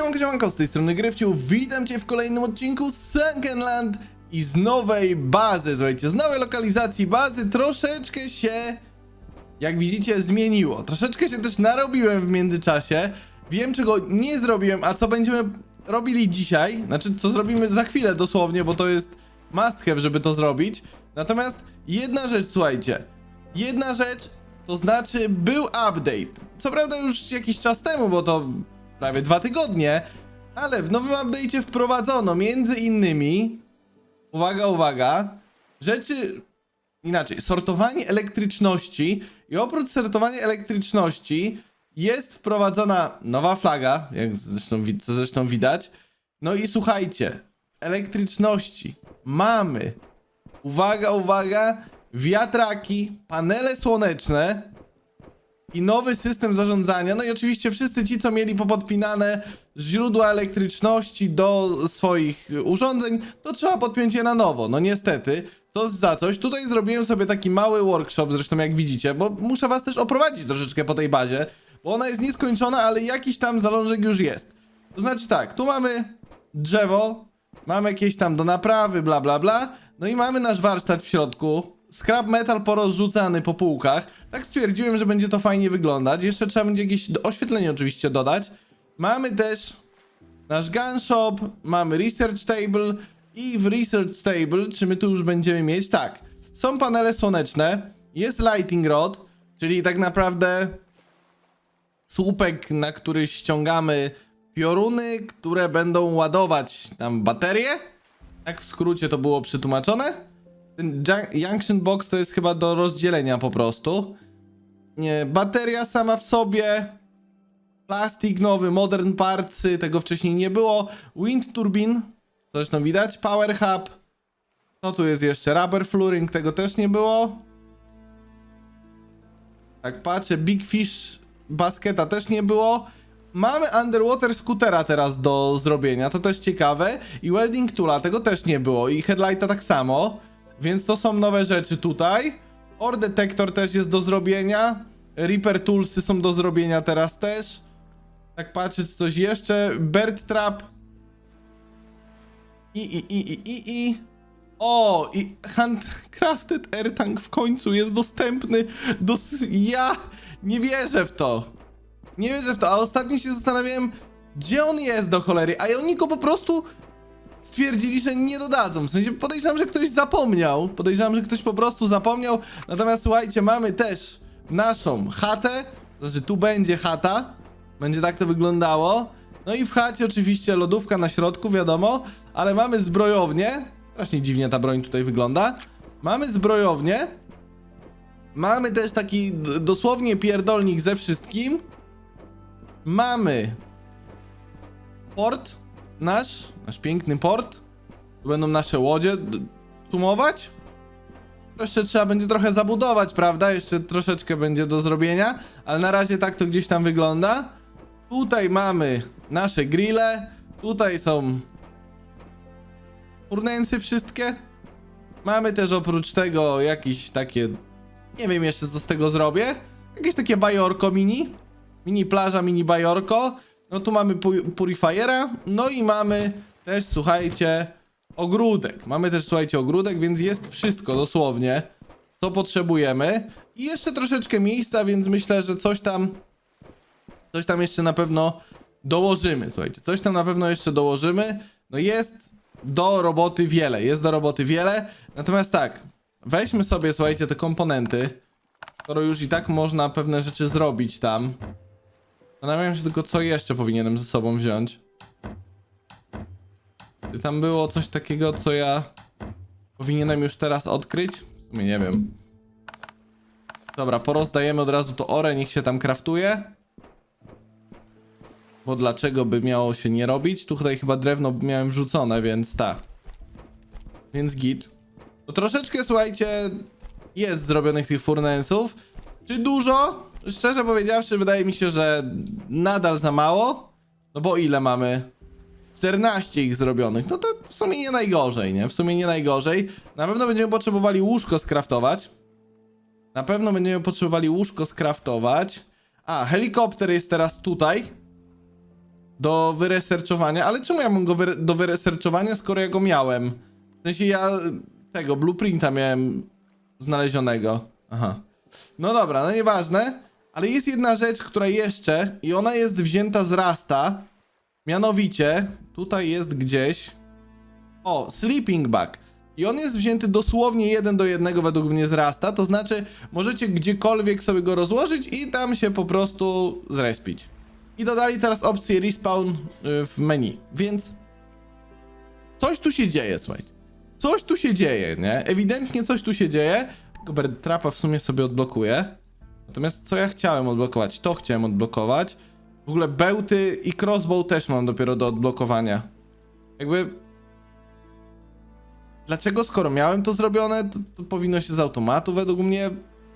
Siemanko, siemanko, z tej strony Gryfciu, witam cię w kolejnym odcinku Sunkenland i z nowej bazy, słuchajcie, z nowej lokalizacji bazy troszeczkę się, jak widzicie, zmieniło. Troszeczkę się też narobiłem w międzyczasie, wiem czego nie zrobiłem, a co będziemy robili dzisiaj, znaczy co zrobimy za chwilę dosłownie, bo to jest must have, żeby to zrobić. Natomiast jedna rzecz, słuchajcie, jedna rzecz, to znaczy był update. Co prawda już jakiś czas temu, bo to prawie dwa tygodnie, ale w nowym update'cie wprowadzono między innymi, uwaga, uwaga, rzeczy, inaczej, sortowanie elektryczności i oprócz sortowania elektryczności jest wprowadzona nowa flaga, jak zresztą, co zresztą widać. No i słuchajcie, elektryczności mamy, uwaga, uwaga, wiatraki, panele słoneczne, i nowy system zarządzania. No i oczywiście wszyscy ci, co mieli popodpinane źródła elektryczności do swoich urządzeń, to trzeba podpiąć je na nowo. No niestety, to za coś. Tutaj zrobiłem sobie taki mały workshop, zresztą jak widzicie, bo muszę was też oprowadzić troszeczkę po tej bazie, bo ona jest nieskończona, ale jakiś tam zalążek już jest. To znaczy tak, tu mamy drzewo, mamy jakieś tam do naprawy, bla bla bla, no i mamy nasz warsztat w środku, scrap metal porozrzucany po półkach. Tak stwierdziłem, że będzie to fajnie wyglądać. Jeszcze trzeba będzie jakieś oświetlenie oczywiście dodać. Mamy też nasz gun shop, mamy research table i w research table, czy my tu już będziemy mieć? Tak, są panele słoneczne, jest lighting rod, czyli tak naprawdę słupek, na który ściągamy pioruny, które będą ładować tam baterie. Tak w skrócie to było przetłumaczone. Ten jun- junction box to jest chyba do rozdzielenia po prostu. Nie, bateria sama w sobie. Plastik nowy, modern partsy, tego wcześniej nie było. Wind turbine, zresztą widać. Power hub. No tu jest jeszcze rubber flooring, tego też nie było. Tak patrzę, Big Fish basketa też nie było. Mamy underwater scootera teraz do zrobienia, to też ciekawe. I welding toola, tego też nie było. I headlighta tak samo. Więc to są nowe rzeczy tutaj. Ore detector też jest do zrobienia. Reaper toolsy są do zrobienia teraz też. Tak patrzę, czy coś jeszcze. Bird trap. I, i, i, i, i, i. O, i handcrafted air tank w końcu jest dostępny do... Ja nie wierzę w to. Nie wierzę w to, a ostatnio się zastanawiałem, gdzie on jest do cholery, a oni go po prostu stwierdzili, że nie dodadzą. W sensie podejrzewam, że ktoś zapomniał. Podejrzewam, że ktoś po prostu zapomniał. Natomiast słuchajcie, mamy też naszą chatę. Znaczy, tu będzie chata. Będzie tak to wyglądało. No i w chacie oczywiście lodówka na środku, wiadomo. Ale mamy zbrojownię. Strasznie dziwnie ta broń tutaj wygląda. Mamy zbrojownię. Mamy też taki dosłownie pierdolnik ze wszystkim. Mamy port nasz, nasz piękny port. Tu będą nasze łodzie sumować. Jeszcze trzeba będzie trochę zabudować, prawda? Jeszcze troszeczkę będzie do zrobienia, ale na razie tak to gdzieś tam wygląda. Tutaj mamy nasze grille. Tutaj są urnensy wszystkie. Mamy też oprócz tego jakieś takie, nie wiem jeszcze co z tego zrobię. Jakieś takie bajorko mini. Mini plaża, mini bajorko. No tu mamy pu- purifiera. No i mamy też, słuchajcie, ogródek. Mamy też, słuchajcie, ogródek, więc jest wszystko dosłownie, co potrzebujemy. I jeszcze troszeczkę miejsca, więc myślę, że coś tam, coś tam jeszcze na pewno dołożymy. Słuchajcie, coś tam na pewno jeszcze dołożymy. No jest do roboty wiele, jest do roboty wiele. Natomiast tak, weźmy sobie, słuchajcie, te komponenty. Skoro już i tak można pewne rzeczy zrobić tam. Zastanawiam się tylko, co jeszcze powinienem ze sobą wziąć. Czy tam było coś takiego, co ja powinienem już teraz odkryć? W sumie nie wiem. Dobra, porozdajemy od razu to ore, niech się tam kraftuje. Bo dlaczego by miało się nie robić? Tu tutaj chyba drewno miałem wrzucone, więc tak. Więc git. To troszeczkę, słuchajcie, jest zrobionych tych furnensów. Czy dużo? Szczerze powiedziawszy, wydaje mi się, że nadal za mało. No bo ile mamy? 14 ich zrobionych. No to w sumie nie najgorzej, nie? W sumie nie najgorzej. Na pewno będziemy potrzebowali łóżko skraftować. Na pewno będziemy potrzebowali łóżko skraftować. A, helikopter jest teraz tutaj. do wyresearchowania, ale czemu ja mam go wyre- do wyresearchowania, skoro ja go miałem? W sensie ja tego blueprinta miałem znalezionego. Aha. No dobra, no nieważne, ale jest jedna rzecz, która jeszcze i ona jest wzięta z Rasta. Mianowicie, tutaj jest gdzieś. O, Sleeping Bag. I on jest wzięty dosłownie jeden do jednego według mnie z Rasta, to znaczy możecie gdziekolwiek sobie go rozłożyć i tam się po prostu zrespić. I dodali teraz opcję respawn y, w menu, więc coś tu się dzieje, słuchajcie. Coś tu się dzieje, nie? Ewidentnie coś tu się dzieje. Tylko trapa w sumie sobie odblokuję. Natomiast co ja chciałem odblokować? To chciałem odblokować. W ogóle bełty i crossbow też mam dopiero do odblokowania. Jakby... Dlaczego skoro miałem to zrobione, to, to powinno się z automatu według mnie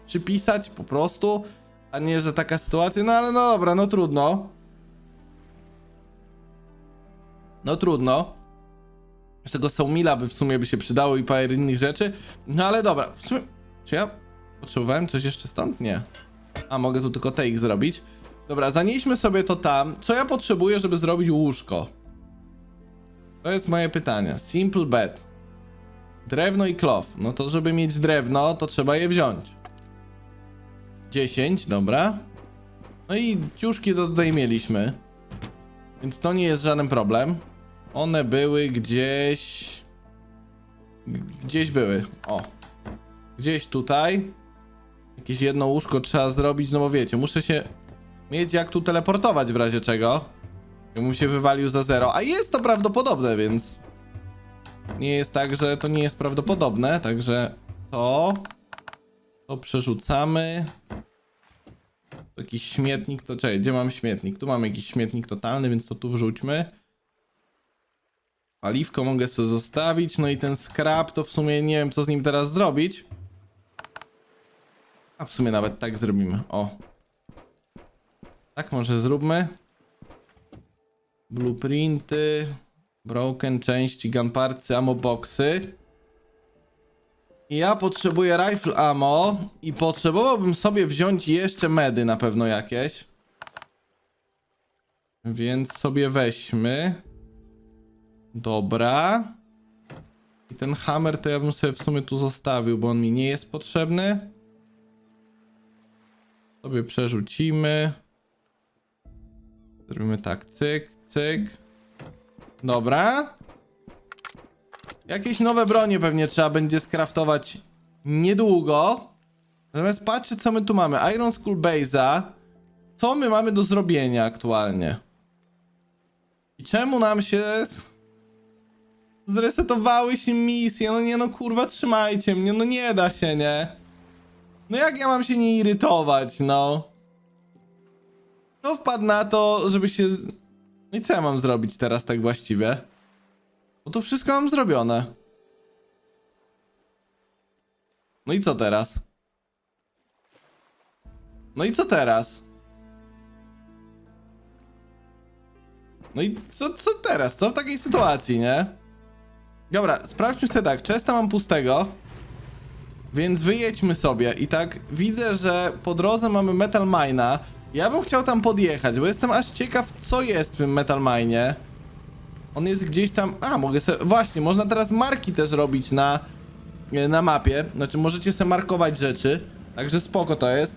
przypisać po prostu, a nie, że taka sytuacja, no ale no dobra, no trudno. No trudno. Z tego Saumila by w sumie by się przydało i parę innych rzeczy. No ale dobra, w sumie... Czy ja potrzebowałem coś jeszcze stąd? Nie. A, mogę tu tylko take zrobić. Dobra, zanieśmy sobie to tam. Co ja potrzebuję, żeby zrobić łóżko? To jest moje pytanie. Simple bed. Drewno i cloth. No to żeby mieć drewno, to trzeba je wziąć. 10, dobra. No i ciuszki to tutaj mieliśmy. Więc to nie jest żaden problem. One były gdzieś... Gdzieś były. O. Gdzieś tutaj. Jakieś jedno łóżko trzeba zrobić, no bo wiecie, muszę się mieć jak tu teleportować w razie czego. Jakbym się wywalił za zero. A jest to prawdopodobne, więc... Nie jest tak, że to nie jest prawdopodobne, także to... To przerzucamy. Jakiś śmietnik, to czekaj, gdzie mam śmietnik? Tu mam jakiś śmietnik totalny, więc to tu wrzućmy. Paliwko mogę sobie zostawić, no i ten scrap to w sumie nie wiem co z nim teraz zrobić. A w sumie nawet tak zrobimy, o. Tak może zróbmy. Blueprinty, broken części, gunparcy, ammo boxy. Ja potrzebuję rifle ammo i potrzebowałbym sobie wziąć jeszcze medy na pewno jakieś. Więc sobie weźmy. Dobra. I ten hammer to ja bym sobie w sumie tu zostawił, bo on mi nie jest potrzebny. Sobie przerzucimy. Zrobimy tak, cyk, cyk. Dobra. Jakieś nowe bronie pewnie trzeba będzie skraftować niedługo. Natomiast patrzę co my tu mamy. Iron Skull Base'a. Co my mamy do zrobienia aktualnie? I czemu nam się zresetowały się misje? No nie no kurwa trzymajcie mnie, no nie da się, nie? No jak ja mam się nie irytować, no? Kto wpadł na to, żeby się... No i co ja mam zrobić teraz tak właściwie? Bo to wszystko mam zrobione. No i co teraz? No i co teraz? No i co, co teraz? Co w takiej sytuacji, nie? Dobra, sprawdźmy sobie tak. Chesta mam pustego. Więc wyjedźmy sobie. I tak widzę, że po drodze mamy Metal Mine'a. Ja bym chciał tam podjechać, bo jestem aż ciekaw, co jest w tym Metal Mine'ie. On jest gdzieś tam. A, mogę sobie. Właśnie, można teraz marki też robić na, na mapie. Znaczy, możecie sobie markować rzeczy. Także spoko to jest.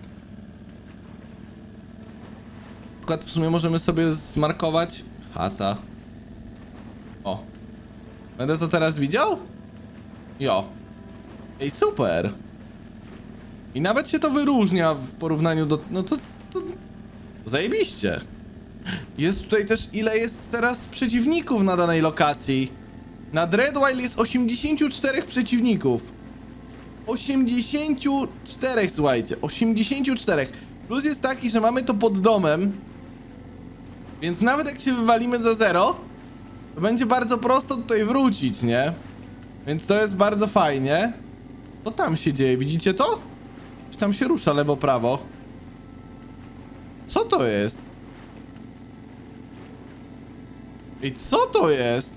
Na przykład w sumie możemy sobie zmarkować. Chata. O. Będę to teraz widział? Jo. Ej, super. I nawet się to wyróżnia w porównaniu do. No to. to... Zajebiście. Jest tutaj też ile jest teraz przeciwników na danej lokacji. Na Dreadwile jest 84 przeciwników. 84, słuchajcie, 84. Plus jest taki, że mamy to pod domem. Więc nawet jak się wywalimy za zero, to będzie bardzo prosto tutaj wrócić, nie? Więc to jest bardzo fajnie. Co tam się dzieje? Widzicie to? Czy tam się rusza lewo, prawo? Co to jest? I co to jest?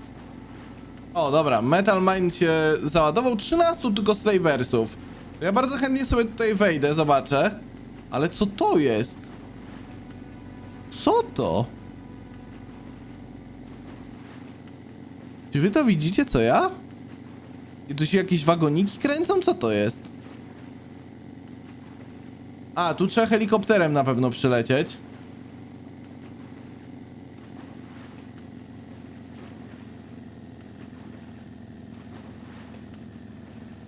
O, dobra, Metal Mind się załadował. 13 tylko slaversów. Ja bardzo chętnie sobie tutaj wejdę, zobaczę. Ale co to jest? Co to? Czy wy to widzicie, co ja? I tu się jakieś wagoniki kręcą? Co to jest? A, tu trzeba helikopterem na pewno przylecieć.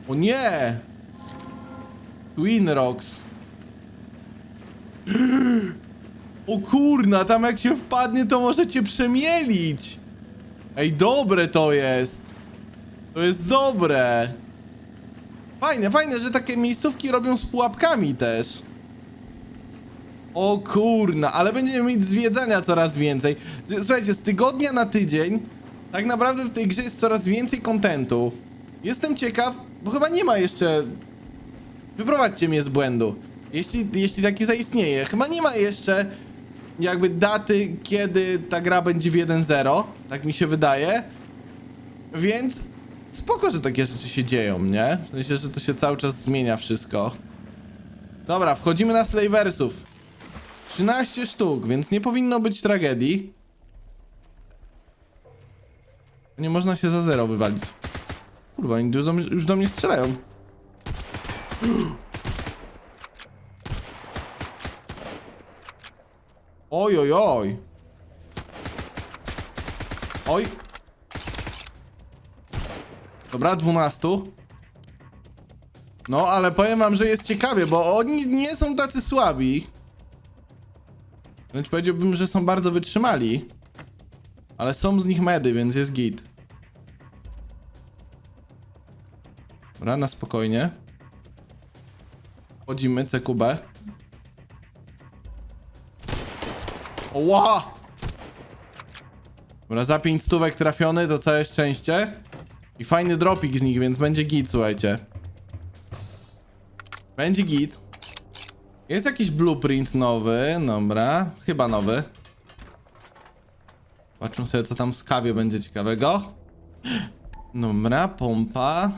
O nie! Twin Rocks. O kurna, tam jak się wpadnie, to możecie przemielić. Ej, dobre to jest. To jest dobre. Fajne, fajne, że takie miejscówki robią z pułapkami też. O kurna, ale będziemy mieć zwiedzania coraz więcej. Słuchajcie, z tygodnia na tydzień tak naprawdę w tej grze jest coraz więcej kontentu. Jestem ciekaw, bo chyba nie ma jeszcze... Wyprowadźcie mnie z błędu. Jeśli, jeśli taki zaistnieje. Chyba nie ma jeszcze jakby daty, kiedy ta gra będzie w 1.0. Tak mi się wydaje. Więc spoko, że takie rzeczy się dzieją, nie? Sensie, że to się cały czas zmienia wszystko. Dobra, wchodzimy na Slaversów. 13 sztuk, więc nie powinno być tragedii. Nie można się za zero wywalić. Kurwa, oni już do, mnie- już do mnie strzelają. Oj, oj, oj. Oj. Dobra, 12. No, ale powiem wam, że jest ciekawie, bo oni nie są tacy słabi. Wręcz powiedziałbym, że są bardzo wytrzymali. Ale są z nich medy, więc jest git. Dobra, na spokojnie. Wchodzimy, CQB. Oła! Dobra, za 5 stówek trafiony, to całe szczęście. I fajny dropik z nich, więc będzie git, słuchajcie. Będzie git. Jest jakiś blueprint nowy, dobra. Chyba nowy. Patrzmy sobie, co tam w skawie będzie ciekawego. Dobra, pompa.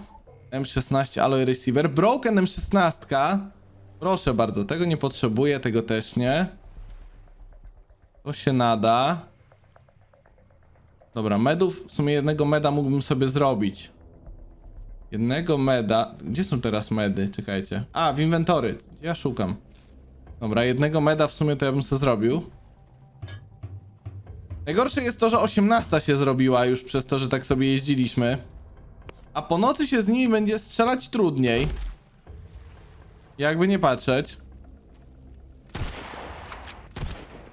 M16 Alloy Receiver. Broken M16. Proszę bardzo, tego nie potrzebuję, tego też nie. To się nada. Dobra, medów, w sumie jednego meda mógłbym sobie zrobić. Jednego meda. Gdzie są teraz medy? Czekajcie. A, w inwentory. Ja szukam. Dobra, jednego meda w sumie to ja bym sobie zrobił. Najgorsze jest to, że 18 się zrobiła już przez to, że tak sobie jeździliśmy. A po nocy się z nimi będzie strzelać trudniej. Jakby nie patrzeć.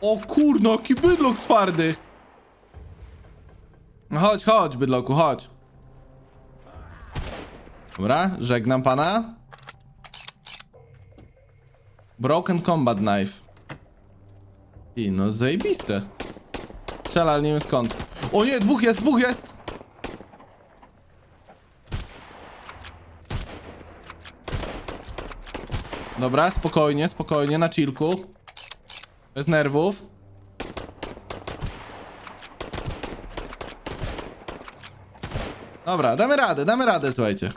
O kurno, jaki bydlok twardy! No Chodź, chodź, bydloku, chodź. Dobra, żegnam pana. Broken Combat Knife. I no zajebiste. Strzela, ale nie wiem skąd. O nie, dwóch jest, dwóch jest! Dobra, spokojnie, spokojnie, na chillku. Bez nerwów. Dobra, damy radę, damy radę, słuchajcie.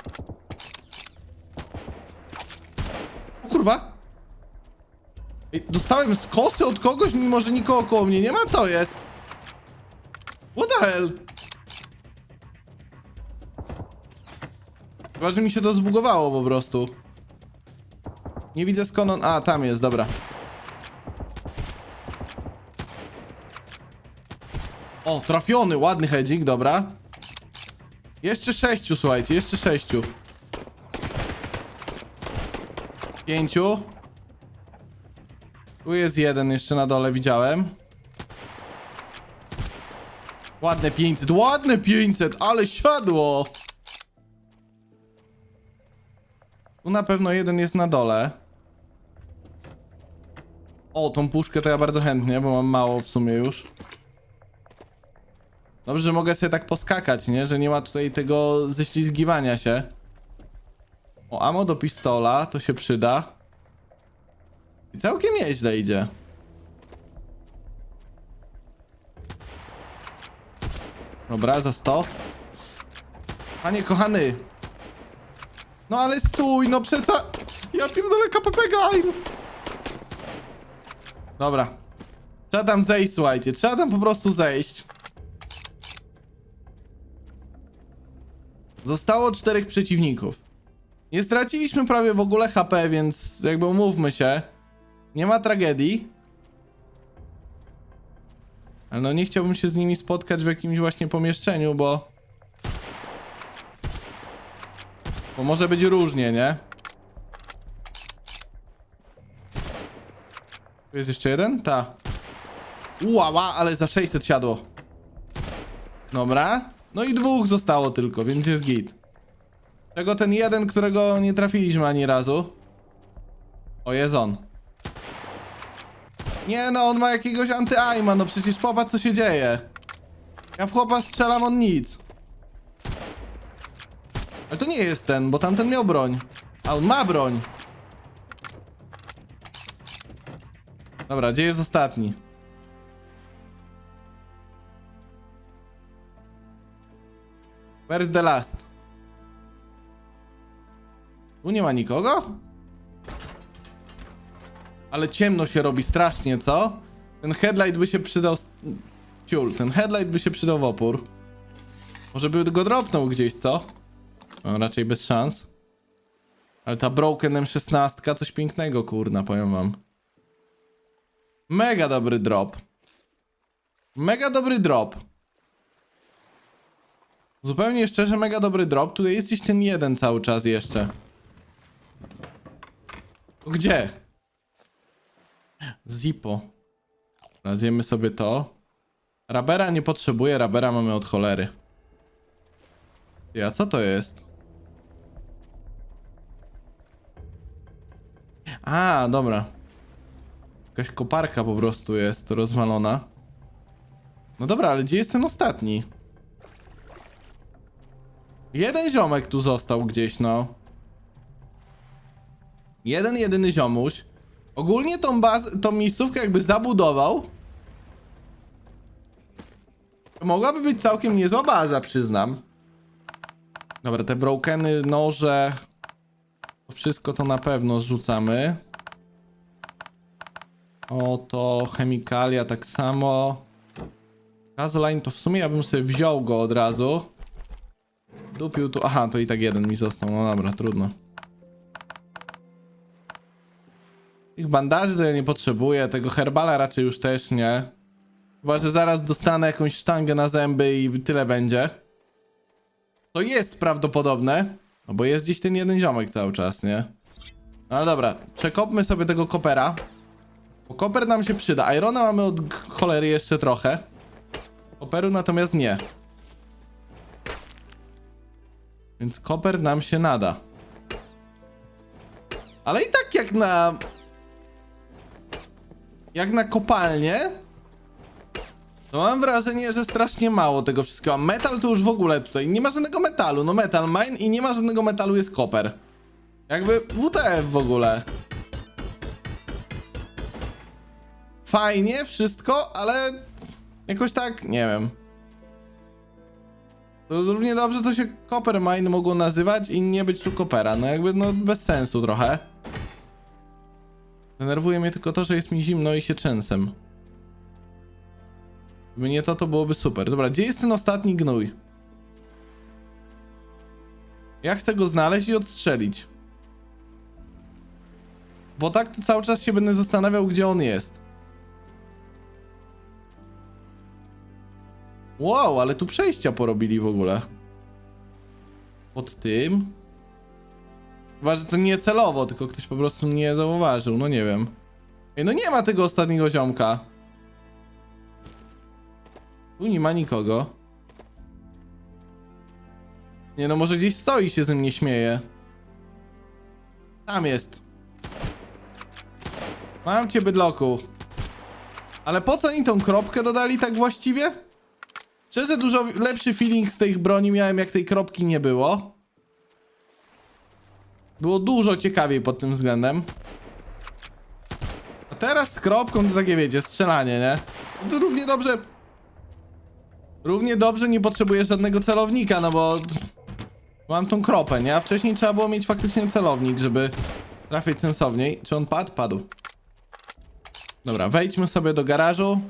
O kurwa! Ej, dostałem skosy od kogoś, mimo że nikogo koło mnie nie ma? Co jest? What the hell? Chyba, że mi się to zbugowało po prostu. Nie widzę skąd on... A, tam jest, dobra. O, trafiony, ładny hedzik, dobra. Jeszcze sześciu, słuchajcie, jeszcze sześciu. Pięciu. Tu jest jeden jeszcze na dole, widziałem. Ładne 500, ładne 500, ale siadło! Tu na pewno jeden jest na dole. O, tą puszkę to ja bardzo chętnie, bo mam mało w sumie już. Dobrze, że mogę sobie tak poskakać, nie? Że nie ma tutaj tego ześlizgiwania się. O, ammo do pistola, to się przyda. I całkiem nieźle idzie. Dobra, za 100. Panie kochany. No ale stój, no przeca... Ja pierdolę KPP gain. Dobra. Trzeba tam zejść, słuchajcie. Trzeba tam po prostu zejść. Zostało czterech przeciwników. Nie straciliśmy prawie w ogóle HP, więc jakby umówmy się. Nie ma tragedii. Ale no nie chciałbym się z nimi spotkać w jakimś właśnie pomieszczeniu, bo... Bo może być różnie, nie? Tu jest jeszcze jeden? Ta. Ułała, ale za 600 siadło. Dobra. No i dwóch zostało tylko, więc jest git. Czego ten jeden, którego nie trafiliśmy ani razu? O, jest on. Nie no, on ma jakiegoś anty-aima, no przecież popatrz co się dzieje. Ja w chłopa strzelam, on nic. Ale to nie jest ten, bo tamten miał broń. A on ma broń. Dobra, gdzie jest ostatni? Where's the last? Tu nie ma nikogo? Ale ciemno się robi strasznie, co? Ten headlight by się przydał... Ciul, ten headlight by się przydał w opór. Może by go dropnął gdzieś, co? No, raczej bez szans. Ale ta Broken M16, coś pięknego, kurna, powiem wam. Mega dobry drop. Mega dobry drop. Zupełnie szczerze, mega dobry drop. Tutaj jest gdzieś ten jeden cały czas jeszcze. Gdzie? Zippo. Dobra, Zjemy sobie to. Rabera nie potrzebuję, Rabera mamy od cholery. Ty, a co to jest? A, dobra. Jakaś koparka po prostu jest rozwalona. No dobra, ale gdzie jest ten ostatni? Jeden ziomek tu został gdzieś, no. Jeden, jedyny ziomuś. Ogólnie tą baz, tą miejscówkę jakby zabudował. To mogłaby być całkiem niezła baza, przyznam. Dobra, te brokeny, noże. Wszystko to na pewno zrzucamy. Oto chemikalia tak samo. Gasoline to w sumie ja bym sobie wziął go od razu. Dupił tu. Aha, to i tak jeden mi został. No dobra, trudno. Tych bandaży to ja nie potrzebuję, tego herbala raczej już też nie. Chyba, że zaraz dostanę jakąś sztangę na zęby i tyle będzie. To jest prawdopodobne, no bo jest gdzieś ten jeden ziomek cały czas, nie? No ale dobra, przekopmy sobie tego kopera. Bo koper nam się przyda. Irona mamy od cholery jeszcze trochę. Koperu natomiast nie. Więc koper nam się nada. Ale i tak jak na... Jak na kopalnię... To mam wrażenie, że strasznie mało tego wszystkiego. A metal to już w ogóle tutaj nie ma żadnego metalu. No metal mine i nie ma żadnego metalu, jest koper. Jakby WTF w ogóle. Fajnie wszystko, ale jakoś tak, nie wiem. To równie dobrze to się Copper Mine mogło nazywać i nie być tu Coppera. No jakby no bez sensu trochę. Denerwuje mnie tylko to, że jest mi zimno i się trzęsem. Gdyby nie to, to byłoby super. Dobra, gdzie jest ten ostatni gnój? Ja chcę go znaleźć i odstrzelić. Bo tak to cały czas się będę zastanawiał, gdzie on jest. Wow, ale tu przejścia porobili w ogóle. Pod tym. Chyba, że to nie celowo, tylko ktoś po prostu nie zauważył, no nie wiem. Ej, no nie ma tego ostatniego ziomka. Tu nie ma nikogo. Nie no, może gdzieś stoi się ze mnie śmieje. Tam jest. Mam cię, bydloku. Ale po co oni tą kropkę dodali tak właściwie? Szczerze, dużo lepszy feeling z tych broni miałem, jak tej kropki nie było. Było dużo ciekawiej pod tym względem. A teraz z kropką to takie wiecie, strzelanie, nie? To równie dobrze... Równie dobrze nie potrzebuję żadnego celownika, no bo... Mam tą kropę, nie? A wcześniej trzeba było mieć faktycznie celownik, żeby trafić sensowniej. Czy on padł? Padł. Dobra, wejdźmy sobie do garażu.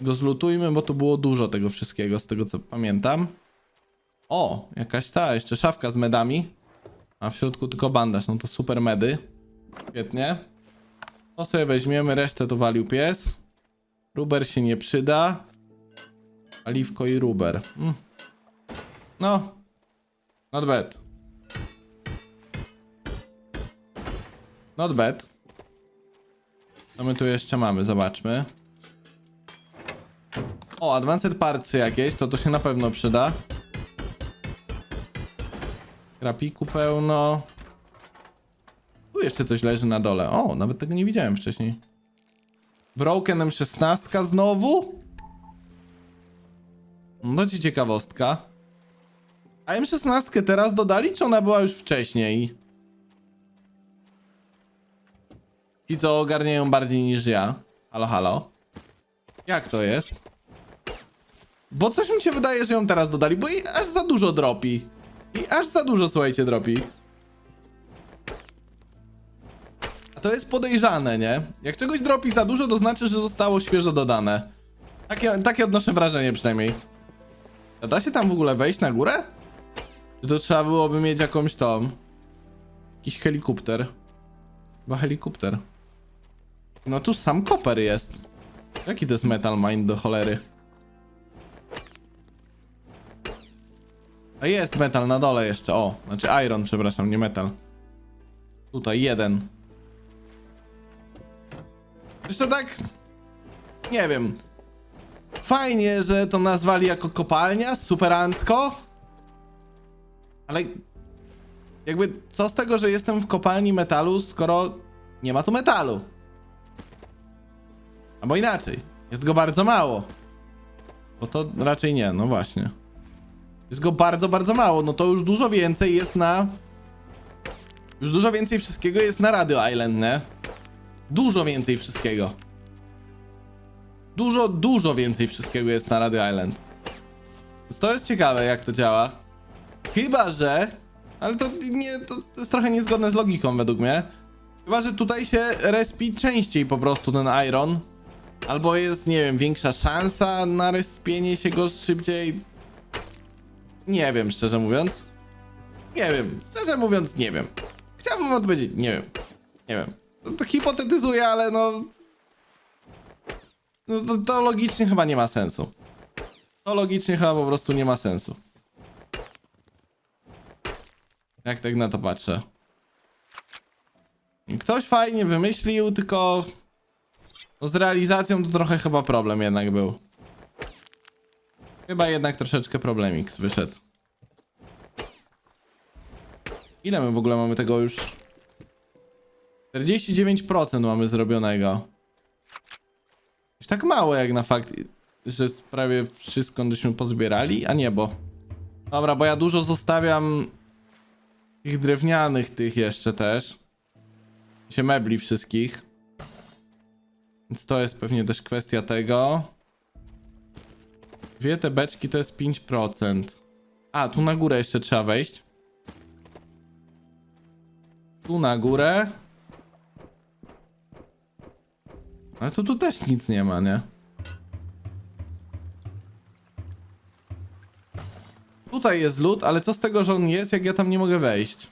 Go zlutujmy, bo tu było dużo tego wszystkiego, z tego co pamiętam. O, jakaś ta, jeszcze szafka z medami. A w środku tylko bandaż, no to super medy. Świetnie. To sobie weźmiemy, resztę to walił pies. Ruber się nie przyda. Oliwko i ruber. Mm. No. Not bad. Not bad. Co my tu jeszcze mamy? Zobaczmy. O, advanced partsy jakieś, to to się na pewno przyda. Grapiku pełno. Tu jeszcze coś leży na dole. O, nawet tego nie widziałem wcześniej. Broken M16 znowu? No ci ciekawostka. A M16 teraz dodali, czy ona była już wcześniej? Ci, co ogarniają bardziej niż ja. Halo, halo. Jak to jest? Bo coś mi się wydaje, że ją teraz dodali, bo jej aż za dużo dropi. I aż za dużo, słuchajcie, dropi. A to jest podejrzane, nie? Jak czegoś dropi za dużo, to znaczy, że zostało świeżo dodane. Takie, takie odnoszę wrażenie przynajmniej. A da się tam w ogóle wejść na górę? Czy to trzeba byłoby mieć jakąś tą... Jakiś helikopter. Chyba helikopter. No tu sam koper jest. Jaki to jest metal mine do cholery? Jest metal na dole jeszcze, o. Znaczy iron, przepraszam, nie metal. Tutaj jeden. Zresztą tak... Nie wiem. Fajnie, że to nazwali jako kopalnia, superancko. Ale... Jakby, co z tego, że jestem w kopalni metalu, skoro nie ma tu metalu? Albo inaczej, jest go bardzo mało. Bo to raczej nie, no właśnie. Jest go bardzo, bardzo mało. No to już dużo więcej jest na. Już dużo więcej wszystkiego jest na Radio Island, nie? Dużo więcej wszystkiego. Dużo, dużo więcej wszystkiego jest na Radio Island. Więc to jest ciekawe, jak to działa. Chyba, że. Ale to nie. To jest trochę niezgodne z logiką, według mnie. Chyba, że tutaj się respi częściej po prostu ten Iron. Albo jest, nie wiem, większa szansa na respienie się go szybciej. Nie wiem, szczerze mówiąc. Nie wiem, szczerze mówiąc, nie wiem. Chciałbym odpowiedzieć, nie wiem. Nie wiem. To, to hipotetyzuję, ale no. No to, to logicznie chyba nie ma sensu. To logicznie chyba po prostu nie ma sensu. Jak tak na to patrzę. Ktoś fajnie wymyślił, tylko. No z realizacją to trochę chyba problem jednak był. Chyba jednak troszeczkę problemik wyszedł. Ile my w ogóle mamy tego już? 49% mamy zrobionego. Już tak mało jak na fakt, że prawie wszystko żeśmy pozbierali, a nie, bo... Dobra, bo ja dużo zostawiam tych drewnianych tych jeszcze też. Się mebli wszystkich. Więc to jest pewnie też kwestia tego. Dwie te beczki to jest 5%. A, tu na górę jeszcze trzeba wejść. Tu na górę. Ale to tu też nic nie ma, nie? Tutaj jest lód, ale co z tego, że on jest, jak ja tam nie mogę wejść?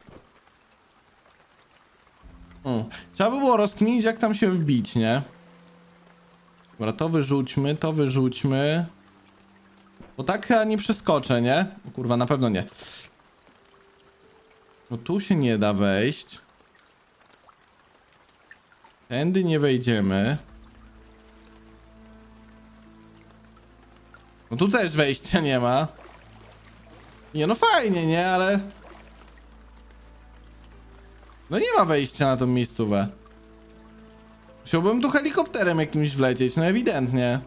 Hmm. Trzeba by było rozkminić, jak tam się wbić, nie? Dobra, to wyrzućmy, to wyrzućmy. Bo tak chyba nie przeskoczę, nie? O kurwa, na pewno nie. No tu się nie da wejść. Tędy nie wejdziemy. No tu też wejścia nie ma. Nie no fajnie, nie? Ale... No nie ma wejścia na tą miejscówę. Musiałbym tu helikopterem jakimś wlecieć, no ewidentnie.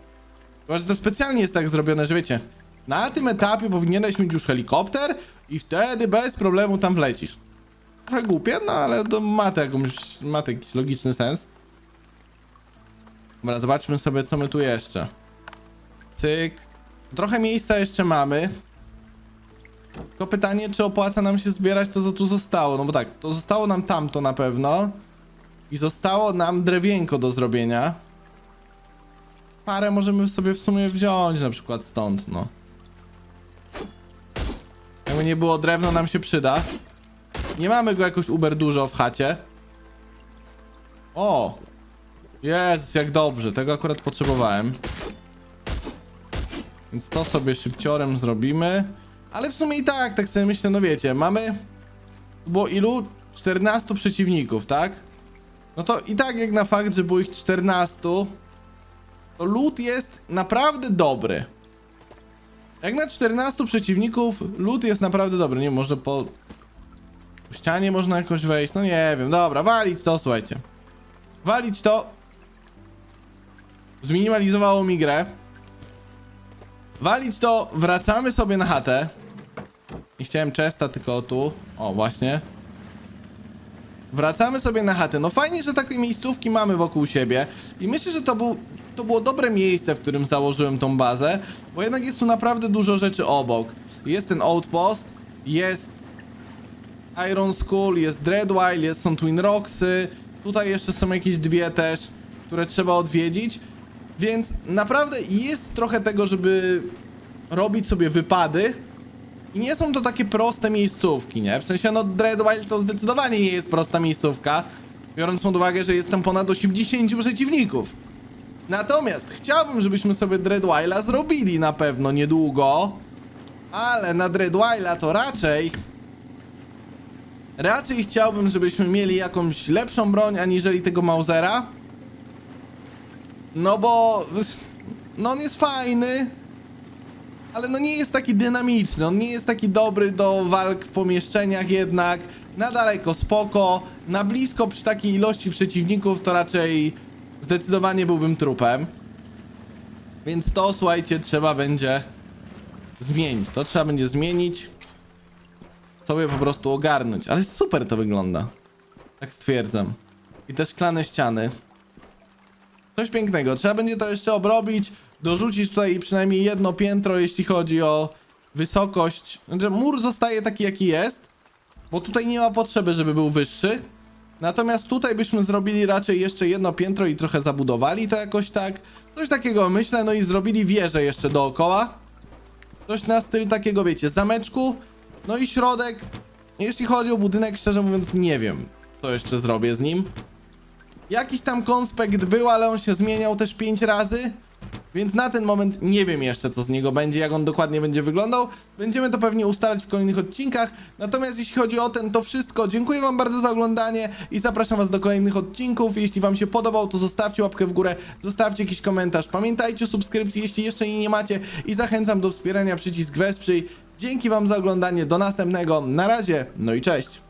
Chyba, że to specjalnie jest tak zrobione, że wiecie, na tym etapie powinieneś mieć już helikopter i wtedy bez problemu tam wlecisz. Trochę głupie, no ale to ma to, jakąś, ma to jakiś logiczny sens. Dobra, zobaczmy sobie, co my tu jeszcze. Cyk. Trochę miejsca jeszcze mamy. Tylko pytanie, czy opłaca nam się zbierać to, co tu zostało. No bo tak, to zostało nam tamto na pewno. I zostało nam drewienko do zrobienia. Parę możemy sobie w sumie wziąć, na przykład stąd, no. Jakby nie było drewno nam się przyda. Nie mamy go jakoś uber dużo w chacie. O! Jest, jak dobrze, tego akurat potrzebowałem. Więc to sobie szybciorem zrobimy. Ale w sumie i tak, tak sobie myślę, no wiecie, mamy... Było ilu? 14 przeciwników, tak? No to i tak jak na fakt, że było ich 14, to loot jest naprawdę dobry. Jak na 14 przeciwników, loot jest naprawdę dobry. Nie może po... po ścianie można jakoś wejść, no nie wiem. Dobra, walić to, słuchajcie. Walić to. Zminimalizowało mi grę. Walić to, wracamy sobie na chatę. Nie chciałem chesta, tylko tu. O, właśnie. Wracamy sobie na chatę. No fajnie, że takie miejscówki mamy wokół siebie. I myślę, że to, był, to było dobre miejsce, w którym założyłem tą bazę. Bo jednak jest tu naprawdę dużo rzeczy obok. Jest ten Outpost, jest Iron Skull, jest Dreadwile, jest, są Twin Rocksy. Tutaj jeszcze są jakieś dwie też, które trzeba odwiedzić. Więc naprawdę jest trochę tego, żeby robić sobie wypady. I nie są to takie proste miejscówki, nie? W sensie, no Dreadwile to zdecydowanie nie jest prosta miejscówka, biorąc pod uwagę, że jest tam ponad 80 przeciwników. Natomiast chciałbym, żebyśmy sobie Dreadwile'a zrobili na pewno niedługo, ale na Dreadwile'a to raczej... Raczej chciałbym, żebyśmy mieli jakąś lepszą broń, aniżeli tego Mausera. No bo... No on jest fajny, ale no nie jest taki dynamiczny, on nie jest taki dobry do walk w pomieszczeniach jednak, na daleko spoko, na blisko przy takiej ilości przeciwników to raczej zdecydowanie byłbym trupem. Więc to słuchajcie, trzeba będzie zmienić, to trzeba będzie zmienić, sobie po prostu ogarnąć, ale super to wygląda, tak stwierdzam. I te szklane ściany. Coś pięknego. Trzeba będzie to jeszcze obrobić, dorzucić tutaj przynajmniej jedno piętro, jeśli chodzi o wysokość. Znaczy, mur zostaje taki, jaki jest, bo tutaj nie ma potrzeby, żeby był wyższy. Natomiast tutaj byśmy zrobili raczej jeszcze jedno piętro i trochę zabudowali to jakoś tak. Coś takiego myślę, no i zrobili wieżę jeszcze dookoła. Coś na styl takiego, wiecie, zameczku. No i środek. Jeśli chodzi o budynek, szczerze mówiąc, nie wiem, co jeszcze zrobię z nim. Jakiś tam konspekt był, ale on się zmieniał też 5 razy. Więc na ten moment nie wiem jeszcze, co z niego będzie, jak on dokładnie będzie wyglądał. Będziemy to pewnie ustalać w kolejnych odcinkach. Natomiast jeśli chodzi o ten, to wszystko. Dziękuję Wam bardzo za oglądanie i zapraszam Was do kolejnych odcinków. Jeśli Wam się podobał, to zostawcie łapkę w górę, zostawcie jakiś komentarz. Pamiętajcie o subskrypcji, jeśli jeszcze jej nie macie. I zachęcam do wspierania przycisk Wesprzyj. Dzięki Wam za oglądanie. Do następnego. Na razie. No i cześć.